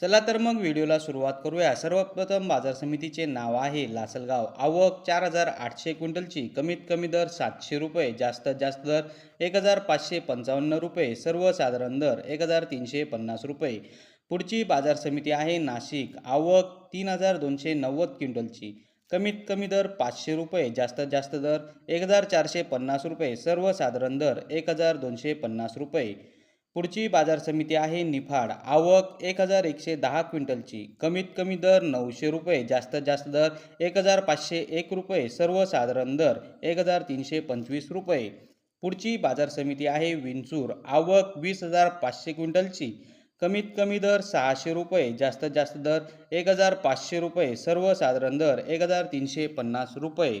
चला तर मग व्हिडिओला सुरुवात करूया. सर्वप्रथम बाजार समितीचे नाव आहे लासलगाव. आवक चार हजार आठशे क्विंटलची. कमीत कमी दर सातशे रुपये जास्तीत जास्त दर एक हजार पाचशे पंचावन्न रुपये सर्वसाधारण दर एक हजार तीनशे पन्नास रुपये. पुढची बाजार समिती आहे नाशिक. आवक तीन हजार दोनशे नव्वद क्विंटलची. कमीत कमी दर पाचशे रुपये जास्तीत जास्त दर एक हजार चारशे पन्नास रुपये सर्वसाधारण दर एक हजार दोनशे पन्नास रुपये. पुढची बाजार समिती आहे निफाड. आवक एक हजार एकशे दहा क्विंटलची. कमीत कमी दर नऊशे रुपये जास्तीत जास्त दर एक हजार पाचशे एक रुपये सर्वसाधारण दर एक हजार तीनशे पंचवीस रुपये. पुढची बाजार समिती आहे विंचूर. आवक वीस हजार पाचशे क्विंटलची. कमीत कमी दर सहाशे रुपये जास्तीत जास्त दर एक हजार पाचशे रुपये सर्वसाधारण दर एक हजार तीनशे पन्नास रुपये.